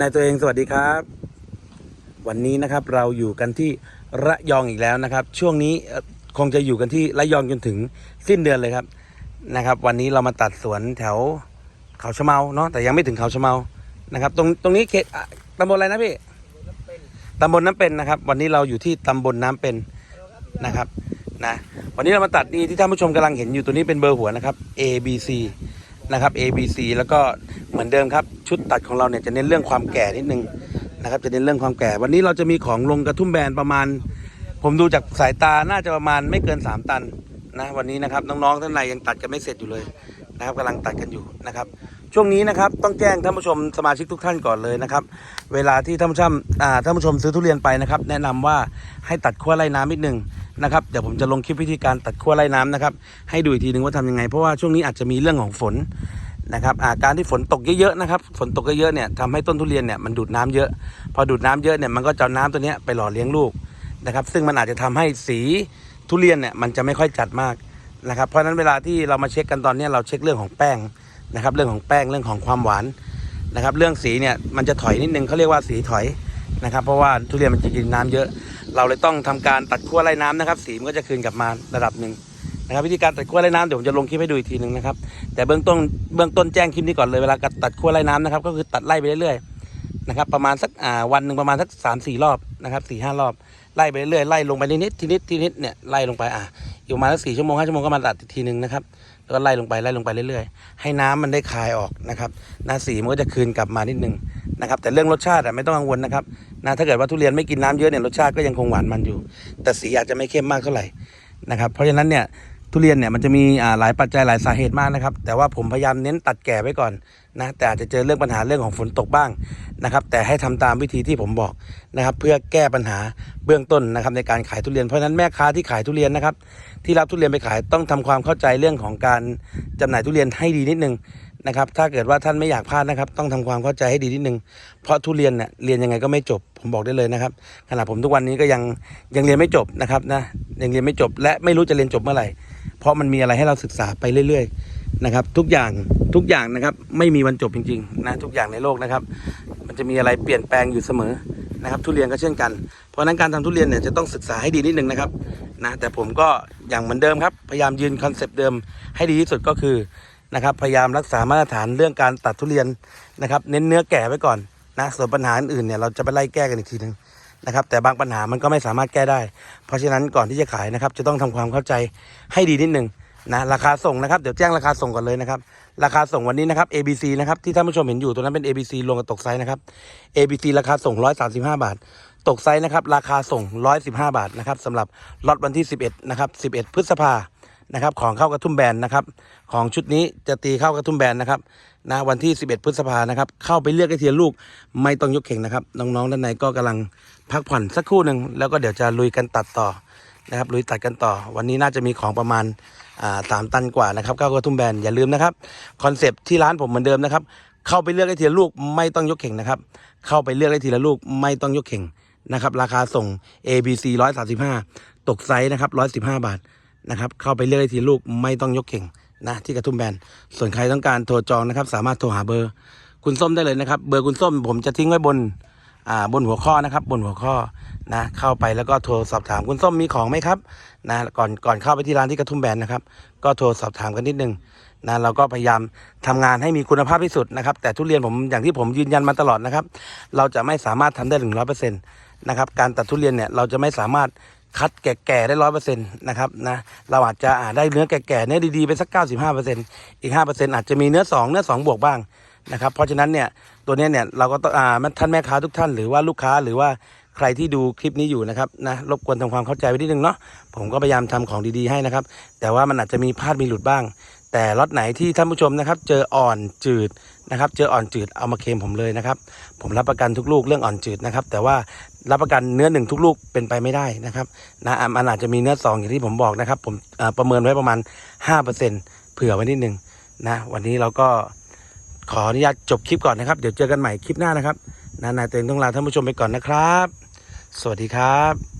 นายตัวเองสวัสดีครับ วันนี้นะครับเราอยู่กันที่ระยองอีกแล้วนะครับ ช่วงนี้เอ่อคงจะอยู่กันที่ระยองจนถึงสิ้นเดือนเลยครับนะครับ วันนี้เรามาตัดสวนแถวเขาชะเมาเนาะแต่ยังไม่ถึงเขาชะเมานะครับ ตรงตรงนี้เขตอะตำบลอะไรนะพี่ตำบลน้ำเป็นนะครับ วันนี้เราอยู่ที่ตำบลน้ำเป็นนะครับนะวันนี้เรามาตัดนี่ที่ท่านผู้ชมกำลังเห็นอยู่ตัวนี้เป็นเบอร์หัวนะครับ A B C นะครับ A B C แล้วก็ เหมือนเดิมครับ ชุดตัดของเราเนี่ยจะเน้นเรื่องความแก่นิดนึงนะครับจะเน้นเรื่องความแก่ วันนี้เราจะมีของลงกระทุ่มแบนประมาณ ผมดูจากสายตาน่าจะประมาณไม่เกิน 3 ตันนะวันนี้นะครับน้องๆท่านในยังตัดกันไม่เสร็จอยู่เลยนะครับกำลังตัดกันอยู่นะครับ ช่วงนี้นะครับต้องแจ้งท่านผู้ชมสมาชิกทุกท่านก่อนเลยนะครับ เวลาที่ท่านผู้ชมอ่าท่านผู้ชมซื้อทุเรียนไปนะครับ แนะนำว่าให้ตัดขั้วไล่น้ำนิดนึงนะครับเดี๋ยวผมจะลงคลิปวิธีการตัดขั้วไล่น้ำนะครับ ให้ดูอีกทีหนึ่งว่าทำยังไง เพราะว่าช่วงนี้อาจจะมีเรื่องของฝน นะครับอาการที่ฝนตกเยอะๆนะครับฝนตกเยอะๆเนี่ยทำให้ต้นทุเรียนเนี่ยมันดูดน้ำเยอะ พอดูดน้ำเยอะเนี่ยมันก็จะน้ำตัวนี้ไปหล่อเลี้ยงลูกนะครับ ซึ่งมันอาจจะทำให้สีทุเรียนเนี่ยมันจะไม่ค่อยจัดมากนะครับ เพราะฉะนั้นเวลาที่เรามาเช็คกันตอนนี้เราเช็คเรื่องของแป้งนะครับ เรื่องของแป้งเรื่องของความหวานนะครับ เรื่องสีเนี่ยมันจะถอยนิดนึงเขาเรียกว่าสีถอยนะครับ เพราะว่าทุเรียนมันจะกินน้ำเยอะ เราเลยต้องทำการตัดขั้วไล่น้ำนะครับ สีมันก็จะคืนกลับมาระดับหนึ่ง นะครับวิธีการตัดขั้วไล่น้ำเดี๋ยวผมจะลงคลิปให้ดูอีกทีหนึ่งนะครับแต่เบื้องต้นเบื้องต้นแจ้งคลิปนี้ก่อนเลยเวลาตัดขั้วไล่น้ำนะครับก็คือตัดไล่ไปเรื่อยๆนะครับประมาณสักอ่าวันหนึ่งประมาณสักสามสี่รอบนะครับสี่ห้ารอบไล่ไปเรื่อยๆไล่ลงไปนิดๆทีนิดทีนิดเนี่ยไล่ลงไปอะอยู่มาสักสี่ชั่วโมงห้าชั่วโมงก็มาตัดอีกทีหนึ่งนะครับแล้วก็ไล่ลงไปไล่ลงไปเรื่อยๆ ให้น้ำมันได้คายออกนะครับนาสีมันก็จะคืนกลับมานิดนึงนะครับแต่เรื่องรสชาติไม่ต้องกังวลนะครับนะถ้าเกิดว่าทุเรียนไม่กินน้ำเยอะเนี่ยรสชาติก็ยังคงหวานมันอยู่ แต่สีอาจจะไม่เข้มมากเท่าไหร่นะครับเพราะฉะนั้นเนี่ย ทุเรียนเนี่ยมันจะมีหลายปัจจัยหลายสาเหตุมากนะครับ แต่ว่าผมพยายามเน้นตัดแก่ไว้ก่อนนะแต่อาจจะเจอเรื่องปัญหาเรื่องของฝนตกบ้างนะครับ แต่ให้ทำตามวิธีที่ผมบอกนะครับ เพื่อแก้ปัญหาเบื้องต้นนะครับ ในการขายทุเรียนเพราะฉะนั้นแม่ค้าที่ขายทุเรียนนะครับ ที่รับทุเรียนไปขายต้องทำความเข้าใจเรื่องของการจำหน่ายทุเรียนให้ดีนิดนึงนะครับ ถ้าเกิดว่าท่านไม่อยากพลาดนะครับ ต้องทำความเข้าใจให้ดีนิดนึง เพราะทุเรียนเนี่ยเรียนยังไงก็ไม่จบ ผมบอกได้เลยนะครับขณะผมทุกวันนี้ก็ยังยังเรียนไม่จบนะครับนะยังเรียนไม่จบ และไม่รู้จะเรียนจบเมื่อไหร่ เพราะมันมีอะไรให้เราศึกษาไปเรื่อย ๆ นะครับ ทุกอย่างทุกอย่างนะครับ ไม่มีวันจบจริงๆนะทุกอย่างในโลกนะครับ มันจะมีอะไรเปลี่ยนแปลงอยู่เสมอนะครับทุเรียนก็เช่นกัน เพราะนั้นการทำทุเรียนเนี่ยจะต้องศึกษาให้ดีนิดนึงนะครับนะแต่ผมก็อย่างเหมือนเดิมครับ พยายามยืนคอนเซปต์เดิมให้ดีที่สุดก็คือนะครับพยายามรักษามาตรฐานเรื่องการตัดทุเรียนนะครับ เน้นเนื้อแก่ไว้ก่อนนะส่วนปัญหาอื่นๆเนี่ยเราจะไปไล่แก้กันอีกทีหนึ่ง นะครับ แต่บางปัญหามันก็ไม่สามารถแก้ได้ เพราะฉะนั้นก่อนที่จะขายนะครับ จะต้องทำความเข้าใจให้ดีนิดนึงนะราคาส่งนะครับเดี๋ยวแจ้งราคาส่งก่อนเลยนะครับ ราคาส่งวันนี้นะครับ ABC นะครับที่ท่านผู้ชมเห็นอยู่ตัวนั้นเป็น ABC รวมกับตกไซส์นะครับ ABC ราคาส่ง 135 บาท ตกไซส์นะครับ ราคาส่ง 115 บาทนะครับสำหรับล็อตวันที่ 11 นะครับ 11 พฤษภาคม นะครับ ของเข้ากระทุ่มแบนนะครับ ของชุดนี้จะตีเข้ากระทุ่มแบนนะครับนะวันที่ 11 พฤษภานะครับ เข้าไปเลือกไอเทียลูกไม่ต้องยกเข่งนะครับ น้องๆด้านในก็กำลังพักผ่อนสักครู่หนึ่งแล้วก็เดี๋ยวจะลุยกันตัดต่อนะครับลุยตัดกันต่อ วันนี้น่าจะมีของประมาณสามตันกว่านะครับก้าวกระทุ่มแบนอย่าลืมนะครับคอนเซปที่ร้านผมเหมือนเดิมนะครับ เข้าไปเลือกได้ทีละลูกไม่ต้องยกเข่งนะครับ เข้าไปเลือกได้ทีละลูกไม่ต้องยกเข่งนะครับ ราคาส่ง A B C 135 ตกไซส์นะครับ115 บาท นะครับเข้าไปเลือกทีละลูกไม่ต้องยกเข่งนะที่กระทุ่มแบนส่วนใครต้องการโทรจองนะครับ สามารถโทรหาเบอร์ คุณส้มได้เลยนะครับ เบอร์คุณส้มผมจะทิ้งไว้บนอ่าบนหัวข้อนะครับ บนหัวข้อนะเข้าไปแล้วก็โทรสอบถามคุณส้มมีของไหมครับนะก่อนก่อนเข้าไปที่ร้านที่กระทุ่มแบนนะครับ ก็โทรสอบถามกันนิดนึงนะเราก็พยายามทำงานให้มีคุณภาพที่สุดนะครับ แต่ทุเรียนผมอย่างที่ผมยืนยันมาตลอดนะครับ เราจะไม่สามารถทำได้ถึงร้อยเปอร์เซ็นต์นะครับการตัดทุเรียนเนี่ยเราจะไม่สามารถ คัดแก่ๆได้ร้อยเปอร์เซ็นต์นะครับนะเราอาจจะได้เนื้อแก่ๆเนื้อดีๆไปสักเก้าสิบห้าเปอร์เซ็นต์อีกห้าเปอร์เซ็นต์อาจจะมีเนื้อสองเนื้อสองบวกบ้างนะครับเพราะฉะนั้นเนี่ยตัวนี้เนี่ยเราก็ต้องอ่าท่านแม่ค้าทุกท่านหรือว่าลูกค้าหรือว่าใครที่ดูคลิปนี้อยู่นะครับนะรบกวนทำความเข้าใจไว้นิดนึงเนาะผมก็พยายามทำของดีๆให้นะครับ แต่ว่ามันอาจจะมีพลาดมีหลุดบ้าง แต่ล็อตไหนที่ท่านผู้ชมนะครับ เจออ่อนจืดนะครับ เจออ่อนจืดเอามาเคลมผมเลยนะครับ ผมรับประกันทุกลูกเรื่องอ่อนจืดนะครับ แต่ว่ารับประกันเนื้อหนึ่งทุกลูกเป็นไปไม่ได้นะครับนะมันอาจจะมีเนื้อสองอย่างที่ผมบอกนะครับ ผมประเมินไว้ประมาณ 5%เผื่อไว้นิดนึงนะ วันนี้เราก็ขออนุญาตจบคลิปก่อนนะครับ เดี๋ยวเจอกันใหม่คลิปหน้านะครับนานายเต็งต้องลาท่านผู้ชมไปก่อนนะครับ สวัสดีครับ